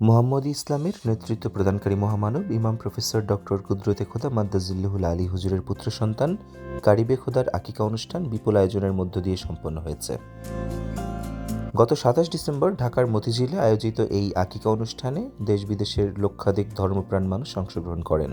মুহাম্মদ ইসলামের নেতৃত্ব প্রদানকারী মহামানব ইমাম প্রফেসর ডক্টর কুদরতে খোদা মাদ্দাজিল্লুহুল আলী হুজুরের পুত্র সন্তান, কারিবে খোদার আকিকা অনুষ্ঠান বিপুল আয়োজনের মধ্য দিয়ে সম্পন্ন হয়েছে। গত সাতাশ ডিসেম্বর ঢাকার মতিঝিলে আয়োজিত এই আকিকা অনুষ্ঠানে দেশ বিদেশের লক্ষাধিক ধর্মপ্রাণ মানুষ অংশগ্রহণ করেন।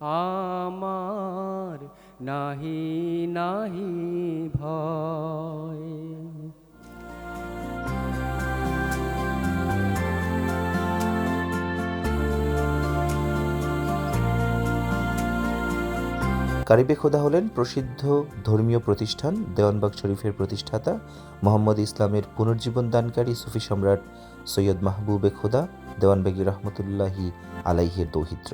আমার নাহি নাহি ভয়। কারিবে খোদা হলেন প্রসিদ্ধ ধর্মীয় প্রতিষ্ঠান, দেওয়ানবাগ শরীফের প্রতিষ্ঠাতা, মোহাম্মদ ইসলামের পুনর্জীবন দানকারী সুফি সম্রাট সৈয়দ মাহবুবে খোদা, দেওয়ানবেগী রহমতুল্লাহি আলাইহের দৌহিত্র।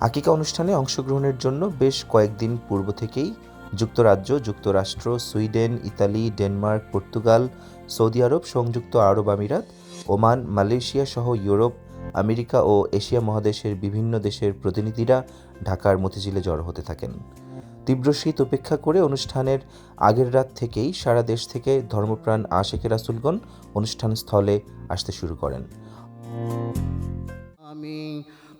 আকিকা অনুষ্ঠানে অংশগ্রহণের জন্য বেশ কয়েকদিন পূর্ব থেকেই যুক্তরাজ্য, যুক্তরাষ্ট্র, Sweden, Italy, Denmark, Portugal, Saudi Arab, সংযুক্ত আরব আমিরাত, ওমান, মালয়েশিয়া সহ ইউরোপ, আমেরিকা ও এশিয়া মহাদেশের বিভিন্ন দেশের প্রতিনিধিরা ঢাকার মতিঝিলে জড়ো হতে থাকেন। তীব্র শীত উপেক্ষা করে অনুষ্ঠানের আগের রাত থেকেই সারা দেশ থেকে ধর্মপ্রাণ আশেকে রাসুলগণ অনুষ্ঠান স্থলে আসতে শুরু করেন। আমি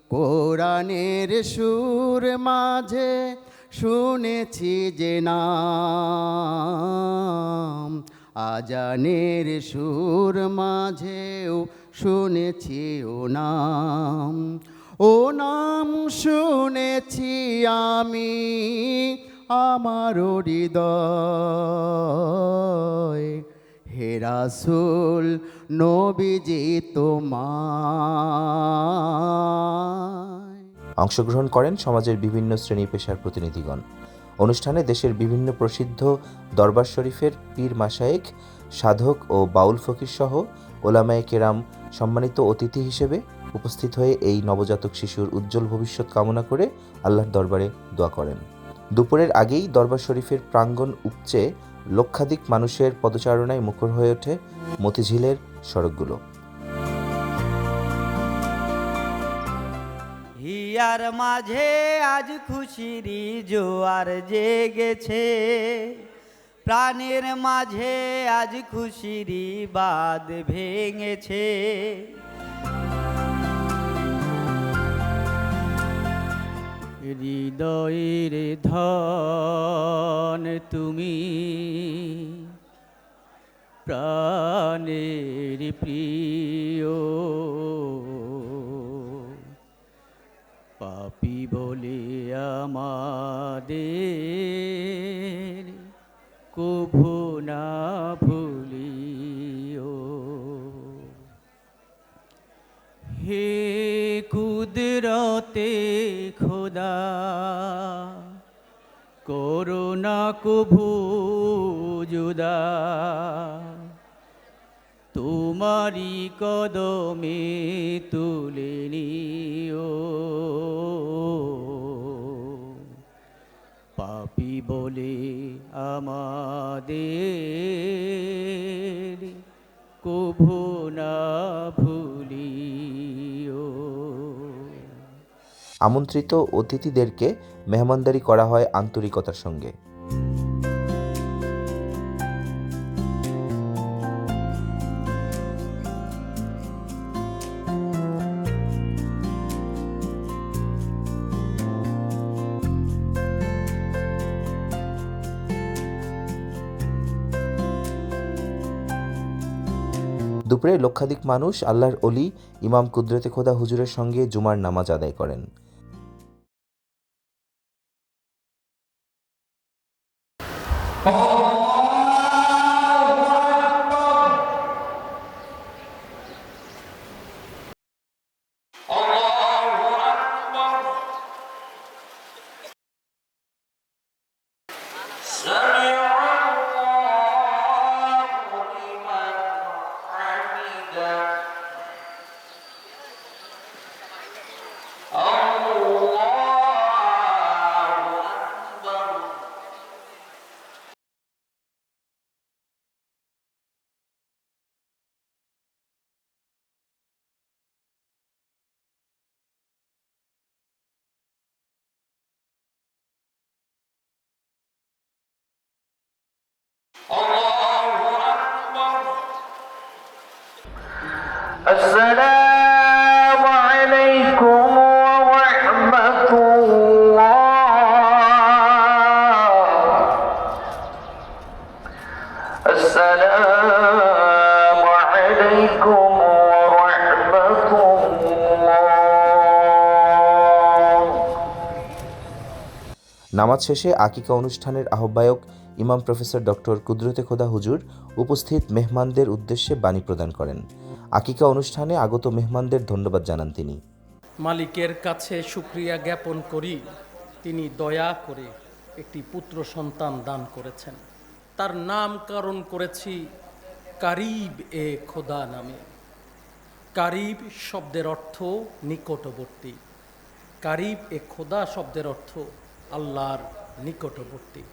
কোরআনের সুর মাঝে শুনেছি যে নাম। আজানের সুর মাঝেও শুনেছি ও নাম। ও নাম শুনেছি আমি আমার হৃদয়। হে রাসূল, নবীজি তোমায়। অংশগ্রহণ করেন সমাজের বিভিন্ন শ্রেণি পেশার প্রতিনিধিগণ। অনুষ্ঠানে দেশের বিভিন্ন প্রসিদ্ধ দরবার শরীফের পীর মাসায়েক সাধক ও বাউল ফকির সহ ওলামায়ে কেরাম সম্মানিত অতিথি হিসেবে উপস্থিত হয়ে এই নবজাতক শিশুর উজ্জ্বল ভবিষ্যৎ কামনা করে আল্লাহর দরবারে দোয়া করেন। দুপুরের আগেই দরবার শরীফের প্রাঙ্গণ উপচে লক্ষাধিক মানুষের পদচারণায় মুখর হয়ে ওঠে মতিঝিলের সড়কগুলো। হিয়ার মাঝে আজ খুশিরি জোয়ার জেগেছে। প্রাণের মাঝে আজ খুশিরি বাদ ভেঙেছে। হৃদয়ের ধন তুমি। প্রাণের প্রিয়। পাপি বলে আমাদের কভু না ভুলিও। হে কুদরতে খোদা করোনা কভু জুদা। তোমারি কদমে তুলে নিও। পাপি বলে আমাদের কভু আমন্ত্রিত অতিথিদেরকে মেহমানদারি করা হয় আন্তরিকতার সঙ্গে। দুপুরে লক্ষাধিক মানুষ আল্লাহর অলি ইমাম কুদরতে খোদা হুজুরের সঙ্গে জুমার নামাজ আদায় করেন। السلام عليكم ورحمة الله নামাজ শেষে আকিকা অনুষ্ঠানের আহ্বায়ক ইমাম প্রফেসর ডক্টর কুদরতে খোদা হুজুর উপস্থিত মেহমানদের উদ্দেশ্যে বাণী প্রদান করেন আকিকা অনুষ্ঠানে আগত মেহমানদের ধন্যবাদ জানান তিনি মালিকের কাছে সুক্রিয়া জ্ঞাপন করি তিনি দয়া করে একটি পুত্র সন্তান দান করেছেন তার নামকরণ করেছি কারিব এ খোদা নামে। কারিব শব্দের অর্থ নিকটবর্তী। কারিব এ খোদা শব্দের অর্থ আল্লাহর নিকটবর্তী।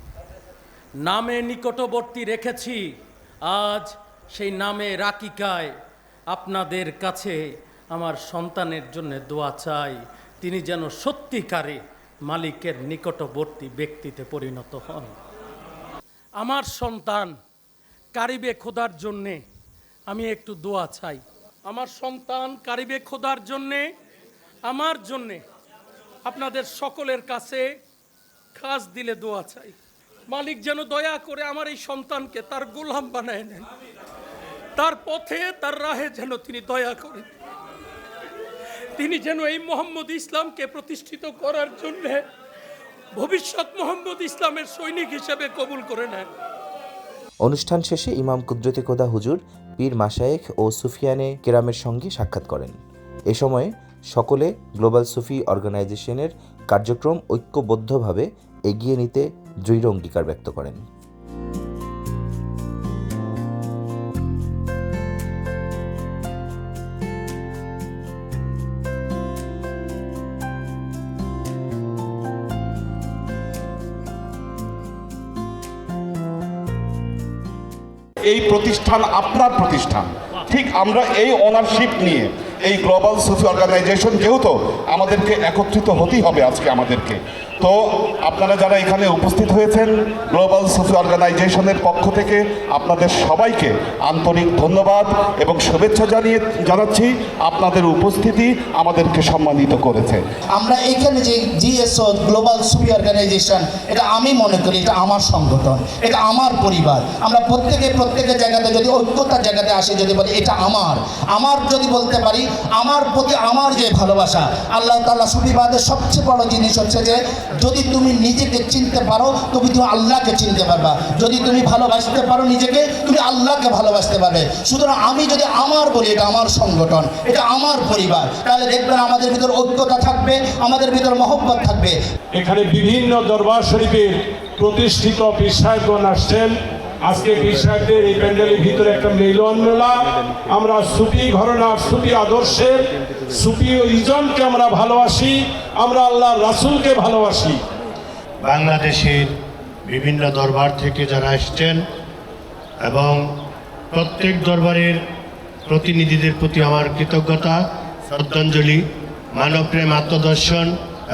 নামে নিকটবর্তী রেখেছি, আজ সেই নামে রাকিকায় আপনাদের কাছে আমার সন্তানের জন্য দোয়া চাই। তিনি যেন সত্যিকারে মালিকের নিকটবর্তী ব্যক্তিতে পরিণত হন। আমার সন্তান কারিবে খোদার জন্যে আমি একটু দোয়া চাই। আমার সন্তান কারিবে খোদার জন্যে, আমার জন্যে আপনাদের সকলের কাছে খাস দিলে দোয়া চাই। মালিক যেন দয়া করে আমার এই সন্তানকে তার গোলাম বানায় নেন। তার পথে, তার রাহে যেন তিনি দয়া করেন। তিনি যেন এই মোহাম্মদ ইসলামকে প্রতিষ্ঠিত করার জন্যে ভবিষ্যৎ মোহাম্মদ ইসলামের সৈনিক হিসেবে কবুল করে নেন। অনুষ্ঠান শেষে ইমাম কুদরতে কোদা হুজুর, পীর মাসায়েক ও সুফিয়ানে কেরামের সঙ্গে সাক্ষাৎ করেন। এ সময়ে সকলে গ্লোবাল সুফি অর্গানাইজেশনের কার্যক্রম ঐক্যবদ্ধভাবে এগিয়ে নিতে দৃঢ় অঙ্গীকার ব্যক্ত করেন। এই প্রতিষ্ঠান আপনার প্রতিষ্ঠান। ঠিক আমরা এই ওনারশিপ নিয়ে এই গ্লোবাল সুফি অর্গানাইজেশন যেহেতু আমাদেরকে একত্রিত হতেই হবে আজকে আমাদেরকে। তো আপনারা যারা এখানে উপস্থিত হয়েছেন গ্লোবাল সুফি অর্গানাইজেশনের পক্ষ থেকে আপনাদের সবাইকে আন্তরিক ধন্যবাদ এবং শুভেচ্ছা জানিয়ে জানাচ্ছি, আপনাদের উপস্থিতি আমাদেরকে সম্মানিত করেছে। আমরা এখানে যে জিএসও গ্লোবাল সুফি অর্গানাইজেশন এটা আমি মনে করি, এটা আমার সংগঠন, এটা আমার পরিবার। আমরা প্রত্যেকে প্রত্যেকের জায়গাতে যদি ঐক্যতার জায়গাতে আসে, যদি বলি এটা আমার আমার যদি বলতে পারি আমার প্রতি আমার যে ভালোবাসা, আল্লাহ তাল্লাহ সুফিবাদের সবচেয়ে বড় জিনিস হচ্ছে যে, যদি তুমি নিজেকে চিনতে পারো, তুমি তুমি আল্লাহকে চিনতে পারবা। যদি তুমি ভালোবাসতে পারো নিজেকে, তুমি আল্লাহকে ভালোবাসতে পারবে। সুতরাং আমি যদি আমার বলি, এটা আমার সংগঠন, এটা আমার পরিবার, তাহলে দেখবেন আমাদের ভিতর ঐক্যতা থাকবে, আমাদের ভিতর মহব্বত থাকবে। এখানে বিভিন্ন দরবার শরীফের প্রতিষ্ঠিত পীর আসছেন। আজকে সাহেবদের এই প্যান্ডেলের ভিতরে একটা মিলন মেলা আমরা সুফি ঘরনার, সুফি আদর্শের সুফি ও ইজনকে আমরা ভালোবাসি, আমরা আল্লাহ রাসূলকে ভালোবাসি। বাংলাদেশের বিভিন্ন দরবার থেকে যারা এসছেন এবং প্রত্যেক দরবারের প্রতিনিধিদের প্রতি আমার কৃতজ্ঞতা, শ্রদ্ধাঞ্জলি, মানবপ্রেম, আত্মদর্শন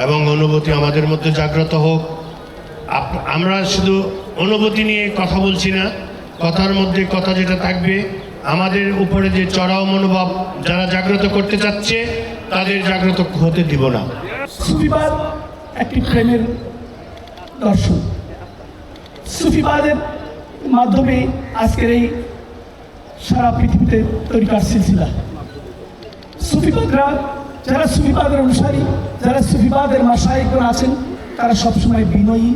এবং অনুভূতি আমাদের মধ্যে জাগ্রত হোক। আমরা শুধু অনুভূতি নিয়ে কথা বলছি না। কথার মধ্যে কথা যেটা থাকবে, আমাদের উপরে যে চড়াও মনোভাব যারা জাগ্রত করতে চাচ্ছে, তাদের জাগ্রত হতে দিব না। সুফিবাদ একটি প্রেমের দর্শন। সুফিবাদের মাধ্যমে আজকের এই সারা পৃথিবীতে তরিকার সিলসিলা। সুফিবাদরা, যারা সুফিবাদের অনুসারী, যারা সুফিবাদের মাসায়িকগণ আছেন, তারা সবসময় বিনয়ী,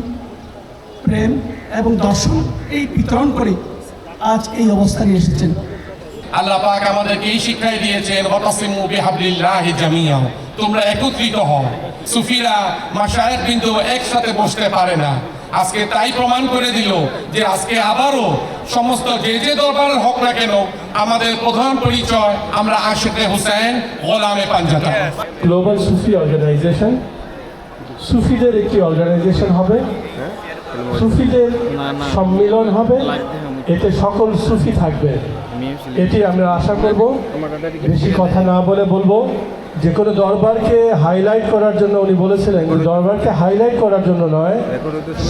প্রেম এবং দর্শন এই বিতরণ করে আজ এই অবস্থানে এসেছেন। আল্লাহ পাক আমাদেরকে এই শিক্ষাই দিয়েছেন ওয়াতাসিমু বিহাবলিল্লাহি জামিয়া তোমরা একত্রিত হও। সুফিরা মাশায়েখ কিন্তু একসাথে বসতে পারে না। আজকে তাই প্রমাণ করে দিল যে আজকে আবারও সমস্ত যে যে দরবারের হোক না কেন আমাদের প্রধান পরিচয় আমরা আশেতে হুসেন গোলামে পাঞ্জাতা। গ্লোবাল সুফি অর্গানাইজেশন সুফিদের একটি অর্গানাইজেশন হবে। সুফিদের সম্মিলন হবে। এতে সকল সুফি থাকবে। এটি আমরা আশা করব। বেশি কথা না বলে বলব যে কোনো দরবারকে হাইলাইট করার জন্য উনি বলেছিলেন দরবারকে হাইলাইট করার জন্য নয়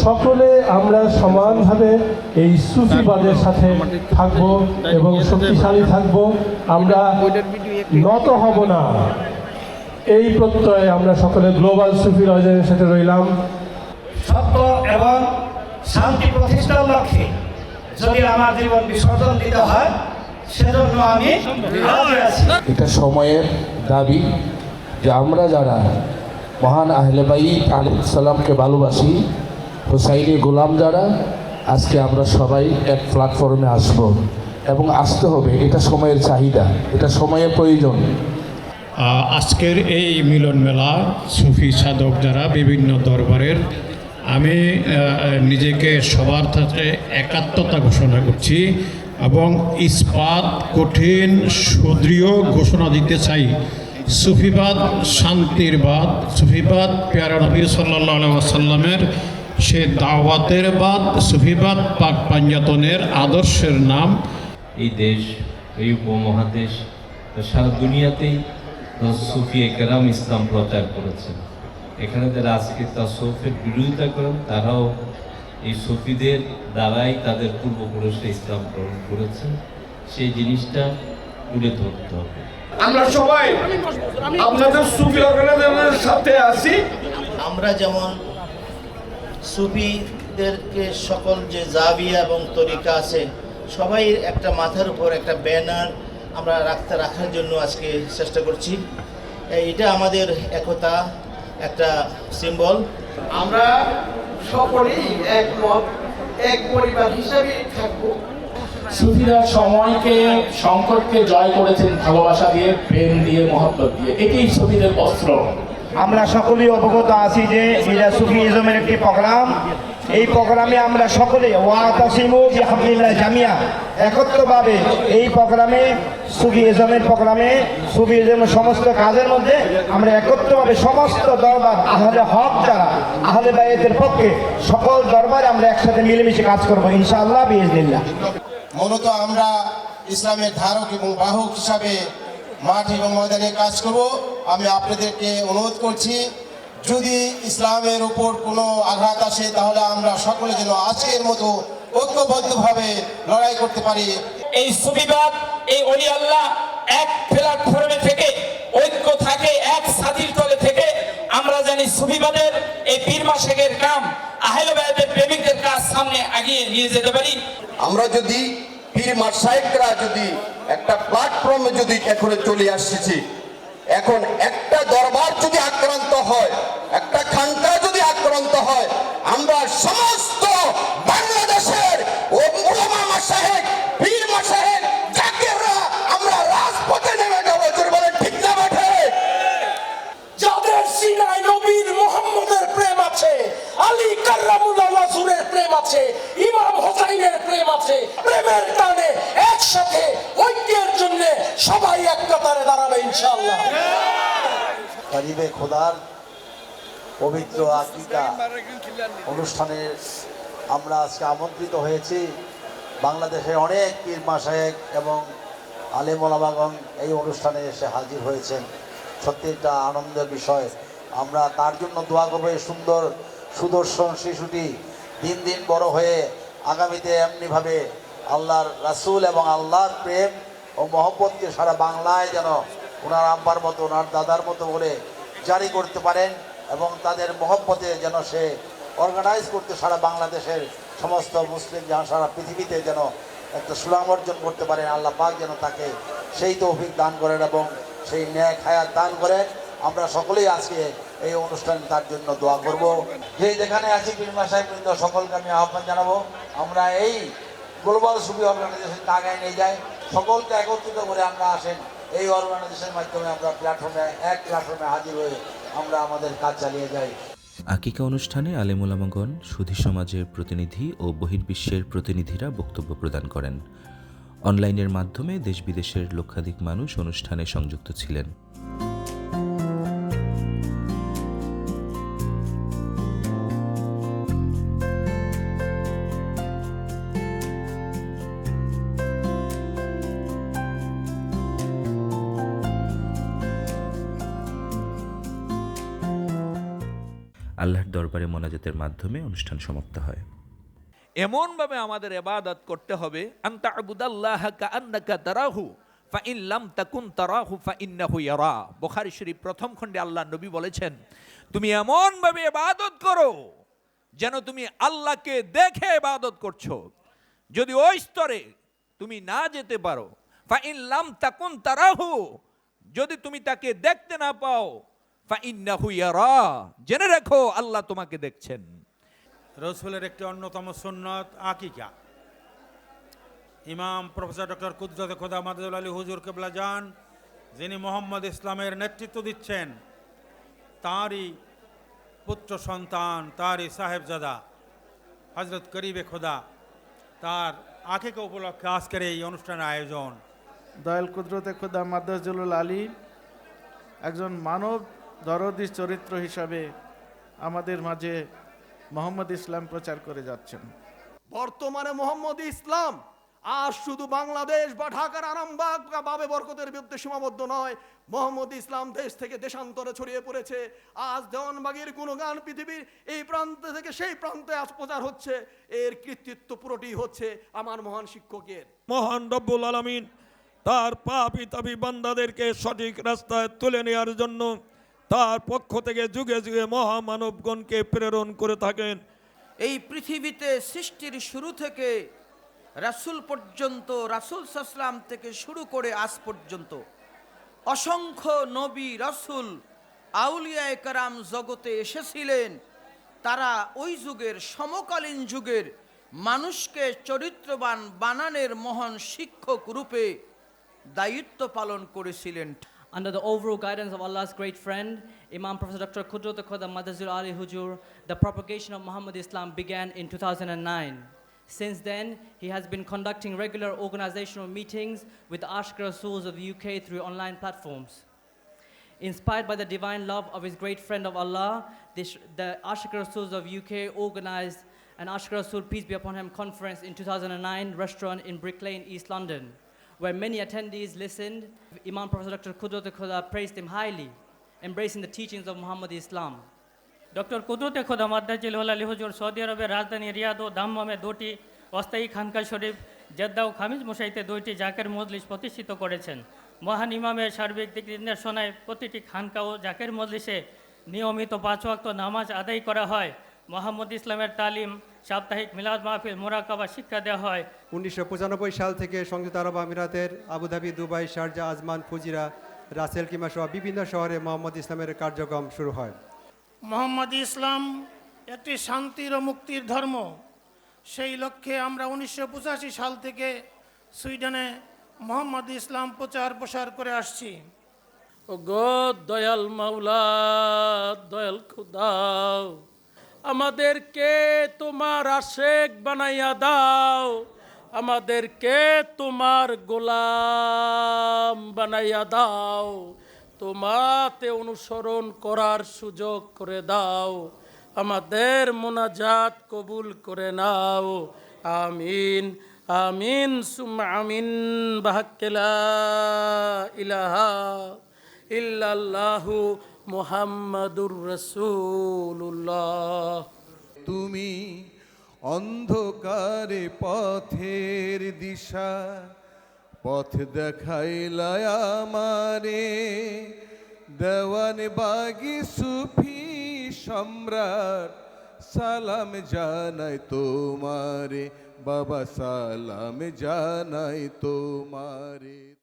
সকলে আমরা সমানভাবে এই সুফিবাদের সাথে থাকব এবং শক্তিশালী থাকব। আমরা নত হব না। এই প্রত্যয়ে আমরা সকলে গ্লোবাল সুফি অর্জনের সাথে রইলাম। সত্য এবং শান্তি প্রতিষ্ঠার লক্ষ্যে যদি আমার জীবন বিসর্জন দিতে হয় সেজন্য আমি এটা সময়ের দাবি যে আমরা যারা মহান আহলেবাই সালামকে ভালোবাসি হুসাইনি গোলাম যারা আজকে আমরা সবাই এক প্ল্যাটফর্মে আসব এবং আসতে হবে। এটা সময়ের চাহিদা এটা সময়ের প্রয়োজন। আজকের এই মিলন মেলা সুফি সাধক যারা বিভিন্ন দরবারের আমি নিজেকে সবার সাথে একাত্মতা ঘোষণা করছি এবং ইস্পাত কঠিন সুদৃঢ় ঘোষণা দিতে চাই। সুফিবাদ, শান্তির বাদ, সুফিবাদ, পেয়ারা নবী সাল্লাহ সাল্লামের সে দাওয়াতের বাদ, সুফিবাদ, পাক পাঞ্জাতনের আদর্শের নাম। এই দেশ, এই উপমহাদেশ, সারা দুনিয়াতেই সুফি কেরাম ইসলাম প্রচার করেছেন এখানে যারা আজকে তাসৌফের বিরোধিতা করেন তারাও এই সুফিদের দ্বারাই তাদের পূর্বপুরুষরা ইসলাম গ্রহণ করেছেন সেই জিনিসটা তুলে ধরতে হবে। আমরা সবাই আপনাদের সুফি অর্গানাইজেশনের সাথে আছি। আমরা যেমন সুফিদেরকে সকল যে জাবিয়া এবং তরিকা আছে সবাই একটা মাথার উপর একটা ব্যানার আমরা রাখতে রাখার জন্য আজকে চেষ্টা করছি। এটা আমাদের একতা। একটা সিম্বল আমরা সকলেই একমত এক পরিবার হিসাবে থাকব। সুফিরা সময়কে সংকটকে জয় করেছেন ভালোবাসা দিয়ে প্রেম দিয়ে মহব্বত দিয়ে। এটি সুফিদের অস্ত্র আমরা সকলেই অবগত আছি যে এটা সুফিজমের একটি প্রোগ্রাম। এই প্রোগ্রামে আমরা সকলে জামিয়া, একত্রভাবে এই প্রোগ্রামে সুফিজমের প্রোগ্রামে সুফিজমের সমস্ত কাজের মধ্যে আমরা একত্রভাবে সমস্ত দরবার, আহলে হক যারা, আহলে বাইতের পক্ষে, সকল দরবারে আমরা একসাথে মিলেমিশে কাজ করব, ইনশাআল্লাহ বিজনিল্লাহ মূলত আমরা ইসলামের ধারক এবং বাহক হিসাবে মাঠ এবং ময়দানে কাজ করব। আমি আপনাদেরকে অনুরোধ করছি যদি ইসলামের উপর কোনো আঘাত আসে তাহলে আমরা সকলে যেন আজকের মতো ঐক্যবদ্ধভাবে লড়াই করতে পারি। এই সুবিবাদ এই অলি আল্লাহ এক প্ল্যাটফর্মে থেকে ঐক্য থাকে এক সাদির তলে থেকে আমরা জানি সুবিবাদের এই পীর মাসেকের কাম আহলে বায়াতের প্রেমিকদের কাজ সামনে আগিয়ে নিয়ে যেতে পারি। আমরা যদি পীর মাসায়েকরা যদি একটা প্ল্যাটফর্মে যদি এখন চলে আসছি এখন একটা দরবার যদি আক্রান্ত হয়, একটা খানকা যদি আক্রান্ত হয়, আমরা সমস্ত বাংলাদেশের ও মুলামা মাসাহেক গরিবে খোদার পবিত্র আকিকা অনুষ্ঠানে আমরা আজকে আমন্ত্রিত হয়েছি। বাংলাদেশে অনেক পীর মাসায়েক এবং আলেমোলামাগণ এই অনুষ্ঠানে এসে হাজির হয়েছেন। সত্যি একটা আনন্দের বিষয়। আমরা তার জন্য দোয়া করব সুন্দর সুদর্শন শিশুটি দিন দিন বড় হয়ে আগামীতে এমনিভাবে আল্লাহর রাসূল এবং আল্লাহর প্রেম ও মহব্বতকে সারা বাংলায় যেন ওনার আব্বার মতো, ওনার দাদার মতো বলে জারি করতে পারেন এবং তাদের মহব্বতে যেন সে অর্গানাইজ করতে সারা বাংলাদেশের সমস্ত মুসলিম যেন সারা পৃথিবীতে যেন একটা সুনাম অর্জন করতে পারেন, আল্লাহ পাক যেন তাকে সেই তৌফিক দান করেন এবং সেই ন্যায় খায়াত দান করেন। আমরা সকলেই আজকে এই অনুষ্ঠানে তার জন্য দোয়া করব। যে যেখানে আছি বিমা সাহেববৃন্দ সকলকে আমি আহ্বান জানাব। আমরা এই গ্লোবাল সুবি অর্গানাইজেশনকে আগায় নিয়ে যাই। সকলকে একত্রিত করে আমরা আসেন। এই অর্গানাইজেশনের মাধ্যমে আমরা প্ল্যাটফর্মে এক প্ল্যাটফর্মে হাজির হয়ে আমরা আমাদের কাজ চালিয়ে যাই। আকিকা অনুষ্ঠানে আলেমুলামাগণ সুধী সমাজের প্রতিনিধি ও বহির্বিশ্বের প্রতিনিধিরা বক্তব্য প্রদান করেন। অনলাইনের মাধ্যমে দেশ বিদেশের লক্ষাধিক মানুষ অনুষ্ঠানে সংযুক্ত ছিলেন। আল্লাহর দরবারে মোনাজাতের মাধ্যমে অনুষ্ঠান সমাপ্ত হয়। এমনভাবে আমাদের এবাদত করতে হবে আন্তা আবুদাল্লাহ কান্নাকা তারাহু ফা তাকুন তারাহু ফা ইন্নাহু ইয়ারা। বুখারী শরীফ প্রথম খণ্ডে আল্লাহ নবী বলেছেন, তুমি এমনভাবে ইবাদত করো যেন তুমি আল্লাহকে দেখে ইবাদত করছ। যদি ওই স্তরে তুমি না যেতে পারো ফা ইল্লাম তাকুন তারাহু, যদি তুমি তাকে দেখতে না পাও জেনে রাখো আল্লাহ তোমাকে দেখছেন। রসুলের একটি অন্যতম সুন্নত আকিকা। ইমাম প্রফেসর ডক্টর কুদরত খোদা মাদুল আলী হুজুর কেবলা যান যিনি মোহাম্মদ ইসলামের নেতৃত্ব দিচ্ছেন তাঁরই পুত্র সন্তান তাঁরই সাহেবজাদা হজরত করিবে খোদা তার আকিকা উপলক্ষে আজকের এই অনুষ্ঠানের আয়োজন। দয়াল কুদরতে খোদা মাদ্দাজুল আলী একজন মানব দরদি চরিত্র হিসাবে আমাদের মাঝে মোহাম্মদ ইসলাম প্রচার করে যাচ্ছেন। বর্তমানে মোহাম্মদ ইসলাম আর শুধু বাংলাদেশ বা ঢাকার আরামবাগ বা বাবে বরকতের বিরুদ্ধে সীমাবদ্ধ নয় মোহাম্মদ ইসলাম দেশ থেকে দেশান্তরে ছড়িয়ে পড়েছে। আজ দেওয়ানবাগের গুণগান পৃথিবীর এই প্রান্ত থেকে সেই প্রান্তে আজ প্রচার হচ্ছে। এর কৃতিত্ব পুরোটি হচ্ছে আমার মহান শিক্ষকের। মহান রব্বুল আলমিন তার পাপি তাপি বান্দাদেরকে সঠিক রাস্তায় তুলে নেওয়ার জন্য তার পক্ষ থেকে যুগে যুগে মহামানবগণকে প্রেরণ করে থাকেন। এই পৃথিবীতে সৃষ্টির শুরু থেকে রাসূল পর্যন্ত, রাসূল সাসলাম থেকে শুরু করে আজ পর্যন্ত অসংখ্য নবী, রাসুল, আউলিয়ায়ে কারাম জগতে এসেছিলেন। তারা ওই যুগের, সমকালীন যুগের মানুষকে চরিত্রবান, বানানের মহান শিক্ষক রূপে দায়িত্ব পালন করেছিলেন। Under the overall guidance of Allah's great friend, Imam Professor Dr. Qudrat Khoda Madazul Ali Hujur, the propagation of Muhammad Islam began in 2009. Since then, he has been conducting regular organizational meetings with the Rasools of the UK through online platforms. Inspired by the divine love of his great friend of Allah, this, the Ashk of UK organized an Ashk Rasool Peace Be Upon Him conference in 2009 restaurant in Brick Lane, East London, where many attendees listened. Imam Professor Dr. Qudrat Khuda praised him highly, embracing the teachings of Muhammad Islam. Doctor Qudrat-e Khuda মাদ্দাজিল Ali হুজুর Saudi আরবের রাজধানী রিয়াদ ও দাম্মামে দুটি অস্থায়ী খানকা শরীফ Jeddah ও খামিজ মশাইতে দুইটি জাকের মজলিস প্রতিষ্ঠিত করেছেন মহান ইমামের সার্বিক দিক নির্দেশনায় প্রতিটি খানকা ও জাকের মজলিসে নিয়মিত পাঁচ ওয়াক্ত নামাজ আদায় করা হয় মোহাম্মদ ইসলামের তালিম সাপ্তাহিক মিলাদ মাহফিল মোরাকাবা শিক্ষা দেওয়া হয়। উনিশশো পঁচানব্বই সাল থেকে সংযুক্ত আরব আমিরাতের Abu Dhabi Dubai Sharjah Ajman Fujairah Ras al Khaimah সহ বিভিন্ন শহরে মোহাম্মদ ইসলামের কার্যক্রম শুরু হয়। মোহাম্মদ ইসলাম একটি শান্তির ও মুক্তির ধর্ম। সেই লক্ষ্যে আমরা উনিশশো পঁচাশি সাল থেকে সুইডেনে মোহাম্মদ ইসলাম প্রচার প্রসার করে আসছি। ও গো দয়াল মাওলা দয়াল খুদাও আমাদেরকে তোমার আশেক বানাইয়া দাও। আমাদেরকে তোমার গোলাম বানাইয়া দাও। তোমাতে অনুসরণ করার সুযোগ করে দাও। আমাদের মোনাজাত কবুল করে নাও। আমিন আমিন সুম আমিন বাহাক্কেলা ইলাহা ইল্লাল্লাহু মুহাম্মাদুর রাসূলুল্লাহ। তুমি অন্ধকারে পথের দিশা, পথ দেখাইলায় আমারে। দেওয়ান বাগি সুফি সম্রাট, সালাম জানাই তোমারে। বাবা, সালাম জানাই তোমারে।